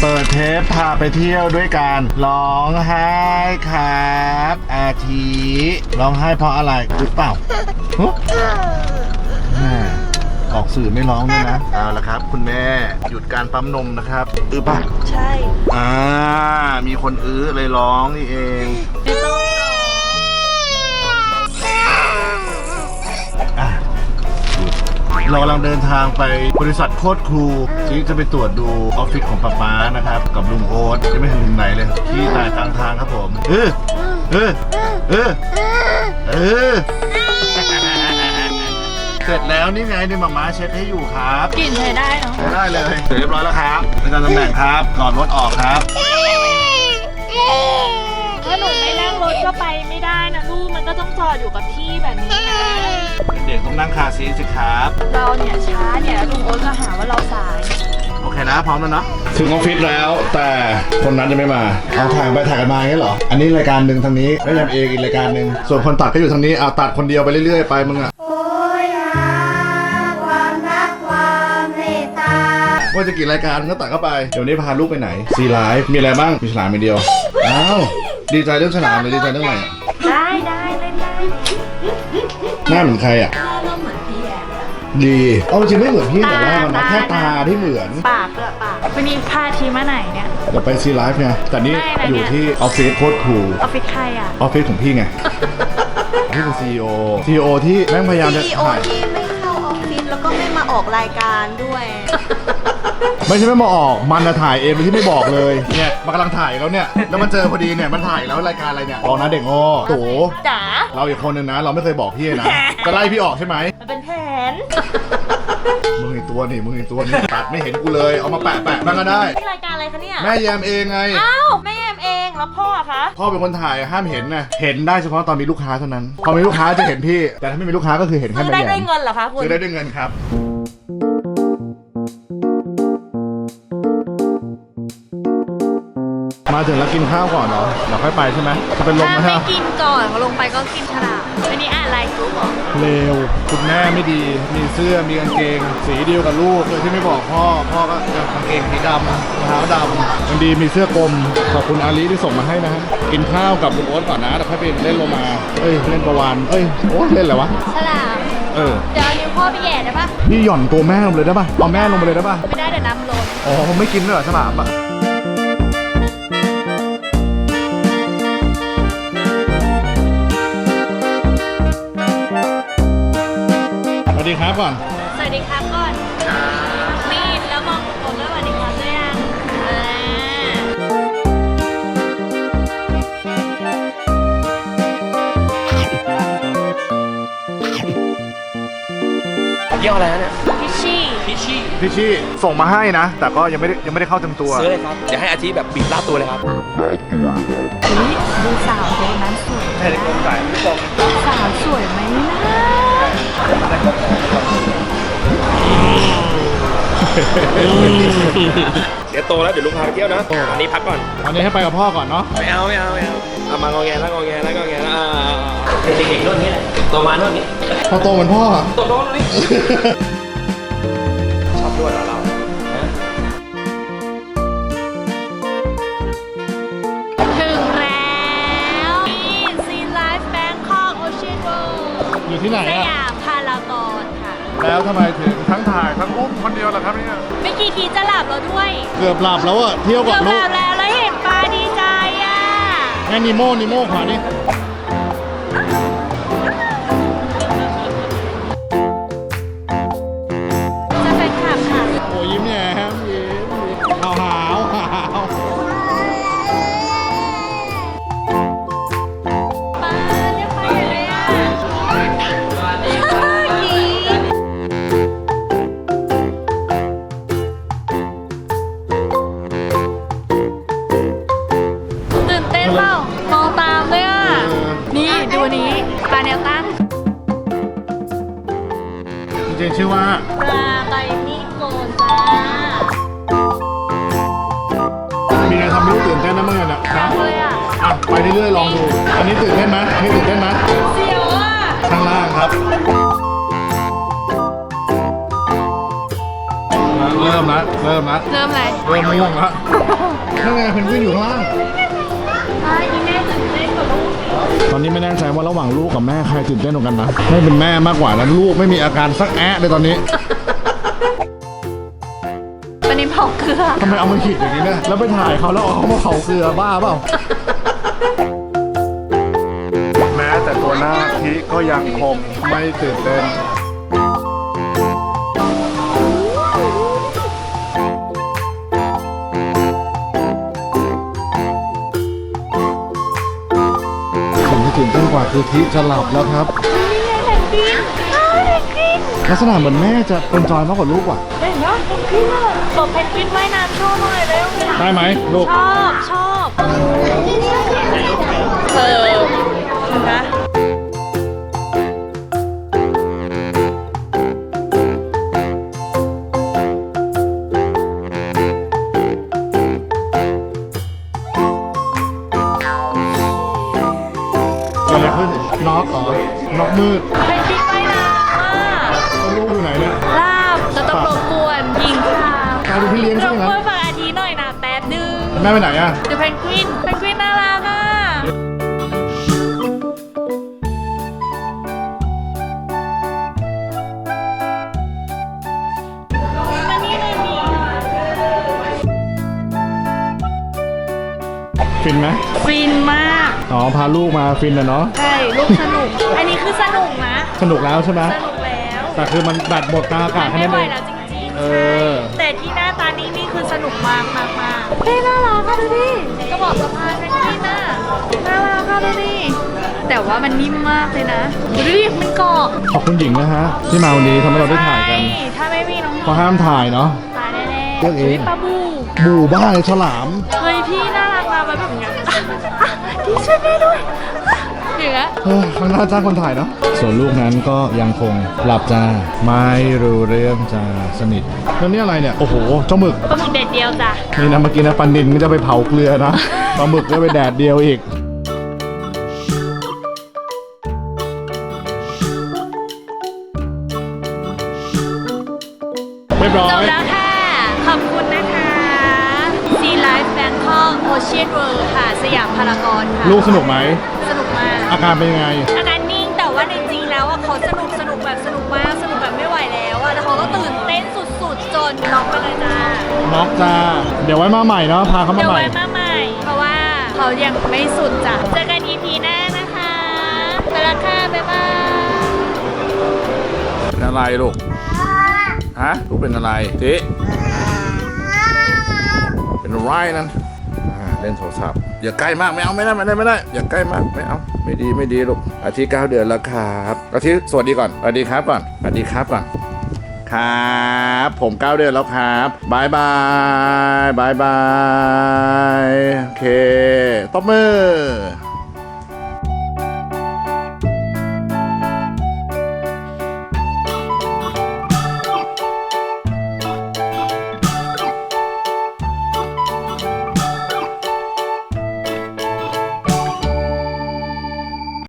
เปิดเทปพาไปเที่ยวด้วยกันร้องไห้ครับ อาทิร้องไห้เพราะอะไรหรือเปล่าฮะแม่ออกสื่อไม่ร้องด้วยนะเอาละครับ คุณแม่หยุดการปั๊มนมนะครับ อื้อป่ะใช่ อ่า มีคนอื้อเลยร้องนี่เองไม่ต้องร้อง เรากำลังเดินทางไปบริษัทโคตรครูที่จะไปตรวจดูออฟฟิศของป้าป๊านะครับ กับลุงโอ๊ตยังไม่เห็นถึงไหนเลยที่ตายกลางทางครับผมเออเออเออเออเสร็จแล้วนี่ไงนี่มาม้าเช็ดให้อยู่ครับกลิ่นใช้ได้เนาะได้เลยเสร็จเรียบร้อยแล้วครับประจำตำแหน่งครับหลอดรถออกครับ รถก็ไปไม่ได้นะลูกมันก็ต้องจอดอยู่กับที่แบบนี้นะเด็กๆต้องนั่งคาร์ซีทสิครับ เราเนี่ยช้าเนี่ยลุงโอ๊ตก็หาว่าเราสาย โอเคนะ พร้อมแล้วเนาะถึงออฟฟิศแล้วแต่คนนั้นจะไม่มา เอาถ่ายไปถ่ายกันมาอย่างนี้เหรอ อันนี้รายการหนึ่งทางนี้แล้วยำเองอีกรายการหนึ่งส่วนคนตัดก็อยู่ทางนี้เอาตัดคนเดียวไปเรื่อยๆไปมึงอะโอยหาความรักความเมตตาว่าจะกี่รายการก็ตัดเข้าไป เดี๋ยวนี้พาลูกไปไหนซีไลฟ์มีอะไรบ้างมีฉลามมีเดียว อ้าว ดีใจเรื่องฉลามหรือดีใจเรื่องอะไรอะได้ได้เล่นได้หน้าเหมือนใครอะเราเหมือนพี่แอนดีเอาจริงไม่เหมือนพี่แต่แรกมันนะแค่ตาที่เหมือน ปากด้วยปากวันนี้พาทีมาไหนเนี่ยเดี๋ยวไปซีไลฟ์ไงแต่นี่ไม่อะไรเนี่ย อยู่ที่ออฟฟิศโคตรครูออฟฟิศใครอะออฟฟิศของพี่ไง พี่เป็นซีอีโอซีอีโอที่แม่งพยายามจะ CEO ถ่ายที่ ออกรายการด้วย ไม่ใช่ไม่มาออก มันจะถ่ายเองโดยที่ไม่บอกเลย เนี่ยมันกำลังถ่ายแล้วเนี่ย แล้วมันเจอพอดีเนี่ย มันถ่ายแล้วรายการอะไรเนี่ยบอกนะเด็กโง่โตจ๋าเราอีกคนนึงนะ เราไม่เคยบอกพี่นะ จะไล่พี่ออกใช่ไหม มันเป็นแผนมึงอีกตัวนี่มึงอีกตัวนี่ตัดไม่เห็นกูเลย เอามาแปะแปะบ้างก็ได้ นี่รายการอะไรคะเนี่ย แม่แยมเองไง อ้าวแม่แอมเองแล้วพ่อคะ พ่อเป็นคนถ่ายห้ามเห็นนะ เห็นได้เฉพาะตอนมีลูกค้าเท่านั้น พอมีลูกค้าจะเห็นพี่ แต่ถ้าไม่มีลูกค้าก็คือเห็นแค่ซื้อแม่ได้แยด้วยมเงินเหรอคะคุณ ซื้อได้ด้วยเงินครับ มาถึงแล้วกินข้าวก่อนเหรอเดี๋ยวค่อยไปใช่ไหมจะเป็นลมถ้าไหมไม่ฮะกินก่อนเขาลงไปก็กินฉลามวันนี้อะไรกรุ๊ปเหรอเลวคุณแม่ไม่ดี มีเสื้อมีกางเกง สีเดียวกับลูกโดยที่ไม่บอกพ่อ พ่อก็จะกางเกงสีดำรองเท้าดำมันดีมีเสื้อกลมขอบคุณอาลีที่ส่งมาให้นะฮะกินข้าวกับลุงโอ๊ตก่อนนะเดี๋ยวค่อยไปเล่นโลมาเอ้ยเล่นประวานเอ้ยโอ้เล่นอะไรวะฉลามเออเดี๋ยวเอานิ้วพ่อไปแหย่ได้ปะนี่หย่อนตัวแม่ลงเลยได้ป่ะเอาแม่ลงไปเลยได้ป่ะไม่ได้เดี๋ยวน้ำล้นอ๋อผมไม่กินด้วยเหรอฉลามอะ ดีครับก่อน สวัสดีครับก่อนมีดแล้วมองผมแล้วสวัสดีครับด้วยยังอ่าเยี่ยวอะไรนะเนี่ยพิชชี่พิชชี่พี่ชี่ส่งมาให้นะ แต่ก็ยังไม่ได้ยังไม่ได้เข้าเต็มตัว ซื้อเลยครับเดี๋ยวให้อาทิแบบบีบลาดตัวเลยครับอุ๊ยดูสาวคนนั้นสวยใช่ในกรงไก่พี่บอกสาวสวยไหมนะ เดี๋ยวโตแล้วเดี๋ยวลุงพาไปเที่ยวนะอันนี้พักก่อนวันนี้ให้ไปกับพ่อก่อนเนาะไม่เอาไม่เอาไม่เอาเอามางอแงแล้วงอแงแล้วงอแงแล้วอ่าเด็กๆรุ่นนี้แหละโตมารุ่นนี้พอโตเหมือนพ่ออะโตโตรุ่นนี้ชอบด้วยเหรอเราฮะถึงแล้วนี่ซีไลฟ์แบงคอกโอเชียนโรอยู่ที่ไหนสอะยาม แล้วทำไมถึงทั้งถ่ายทั้งอุ้มคนเดียวล่ะครับเนี่ยไม่กี่ทีจะหลับแล้วด้วยเกือบหลับแล้วอะเที่ยวเกืกัอบบหลูลักบแล้วแล้วเห็นปลาดีใจอะแม่นิโมนิโมขวานี่ นี่ดูอันนี้ปลาแนวตั้งจริงๆชื่อว่า ปลาไบมีโกจ้ามีอะไรทำให้ลูกตื่นเต้นนะเมื่อไงน่ะครับเลยอะอะไปเรื่อยๆลองดู อันนี้ตื่นเต้นไหมนี่ตื่นเต้นไหมเสียวอะข้างล่างครับ เริ่มละเริ่มละเริ่มอะไรเริ่มง่วงละนั่นไงเพนกวินอยู่ข้างล่างอะอีแม่ตื่นเต้นกว่าลูก ต อนนี้ไม่แน่ใจว่าระหว่างลูกกับแม่ใครตื่นเต้นกว่ากันนะไม่เป็นแม่มากกว่าแล้วลูกไม่มีอาการสักแอะเลยตอนนี้ปนิมเผาเกลือทำไมเอามาขีดอย่างนี้เนี่ยแล้วไปถ่ายเขาแล้วเอาเขามาเผาเกลือบ้าเปล่าแม้แต่ตัวหน้าทิก็ยังคงไม่ตื่นเต้น ว่าคือทิจะหลับแล้วครับแผ่นดินอ้าวแผ่นดินลักษณะเหมือนแม่จะเป็นจอยมากกว่าลูกว่ะ เห็นปะแผ่นดินอะบอกแผ่นดินว่ายน้ำโชว์หน่อยเร็วได้ไหมลูก ชอบชอบเออนะ ค่ะกลายเป็นพี่เลี้ยงรใช่บไหมกวนฝากอาทีหน่อยนะแป๊บนึงแม่ไปไหนอะ เดี๋ยวเพนกวินเพนกวินน่ารักอะมานี่หน่อยดิฟินไหมฟินมาก อ๋อ พาลูกมาฟินนะเนาะ ใช่ลูกสนุก อันนี้คือสนุกนะ สนุกแล้วใช่ไหมสนุกแล้ว แต่คือมันแบตหมดกลางอากาศมันแค่ไม่นั้นไหวเองแล้วจ น้าตานี่นี่คือสนุกมากมากมากเฮ้ยน่ารักค่ะดูดิก็บอกสะพานเป็นที่น่าน่ารักค่ะดูดิแต่ว่ามันนิ่มมากเลยนะดูดิมันเกาะขอบคุณหญิงนะฮะ ที่มาวันนี้ทำให้เราได้ถ่ายกัน ใช่ถ้าไม่มีน้องเพราะห้ามถ่ายเนาะตายแน่ๆเลือกเอง ฮ้ยปลาบูบูบ้าเลยฉลาม เฮ้ยพี่น่ารักมาไว้แบบเนี้ยอะอะดีช่วยแม่ด้วย อะอย่างเงี้ยเฮ้ยข้างหน้าจ้างคนถ่ายเนาะส่วนลูกนั้นก็ยังคงหลับจ้าไม่รู้เรื่องจ้าสนิทแล้วนี่อะไรเนี่ยโอ้โหเจ้าหมึกปลาหมึกเด็ดเดียวจ้ะนี่นะเมื่อกี้นะปันดินก็จะไปเผาเกลือนะปลาหมึกก็ไปแดดเดียวอีกเรียบร้อจบยแล้วค่ะ ขอบคุณนะคะ Sea Life Bangkok Ocean World ค่ะ สยามพารากอนค่ะ ลูกสนุกไหม สนุก มาก อาการเป็นยังไง อาการนิ่งแต่ว่าในจริงแล้วอะเขาสนุกสนุกแบบสนุกมากสนุกแบบไม่ไหวแล้วอะแล้วเขาก็ตื่นเต้นสุดๆ จนน็อกไปเลยจ้าน็อกจ้า เดี๋ยวไว้มาใหม่เนาะ พาเขามาเดี๋ยวใหม่ ไว้มาใหม่ เพราะว่าเขายังไม่สุดจ้ะเจอกัน EP หน้านะคะไปและค่ะบ๊ายบาย เป็นอะไรลูก ฮะ ลูกเป็นอะไรทิเป็นอะไรนั่นอ่า เล่นโทรศัพท์อย่าใกล้มากไม่เอาไม่ได้ไม่ได้ไม่ได้ อย่าใกล้มากไม่เอาไม่ดีไม่ดีลูกอาทิตย์เก้าเดือนแล้วครับอาทิตย์สวัสดีก่อนสวัสดีครับก่อนสวัสดีครับก่อนครับผมเก้าเดือนแล้วครับบายบายบายบายโอเคตบมือ